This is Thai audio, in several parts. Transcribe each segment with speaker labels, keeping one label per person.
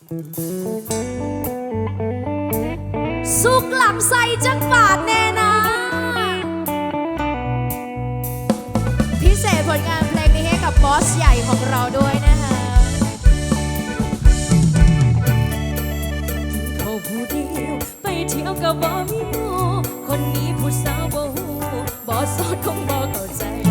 Speaker 1: สุกหลับใสจักบาทแน่นะ พิเศษผลงานเพลงนี้ให้กับบอสใหญ่ของเราด้วยนะคะ
Speaker 2: เขาผู้เดียวไปเที่ยวกับบอมีโมคนนี้ผู้สาวบอหูบอสสดองบ่เข้าใจ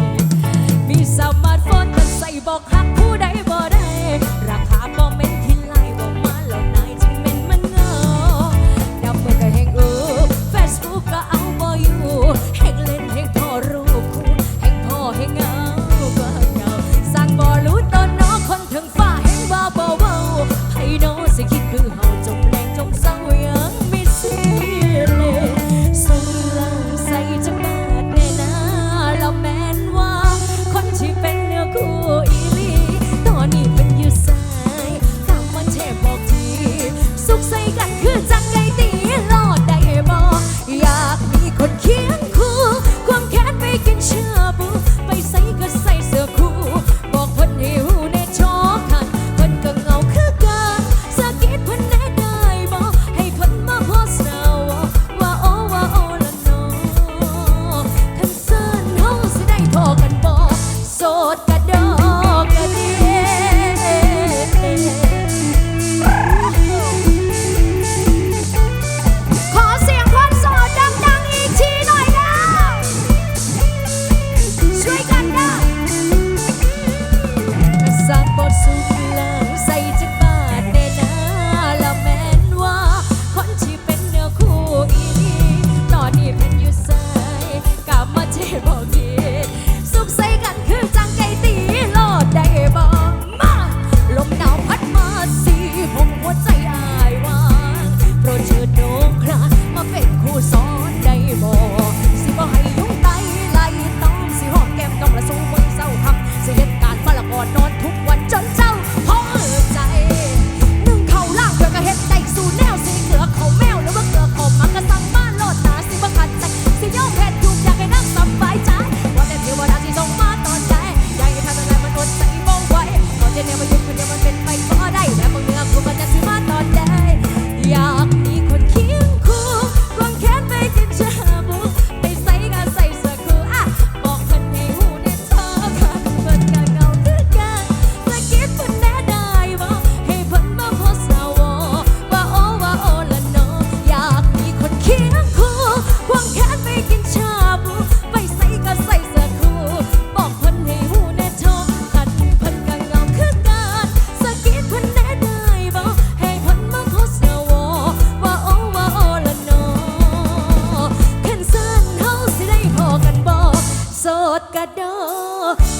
Speaker 2: ดกระโด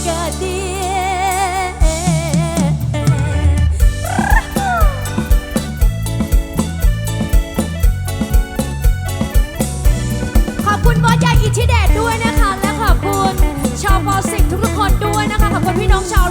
Speaker 2: กระเดี
Speaker 1: ขอ
Speaker 2: บคุณบอสใหญ่อิทธิเดชด้วยนะคะ และขอบคุณชาวบอสิกทุกๆคนด้วยนะคะ ขอบคุณพี่น้องชาว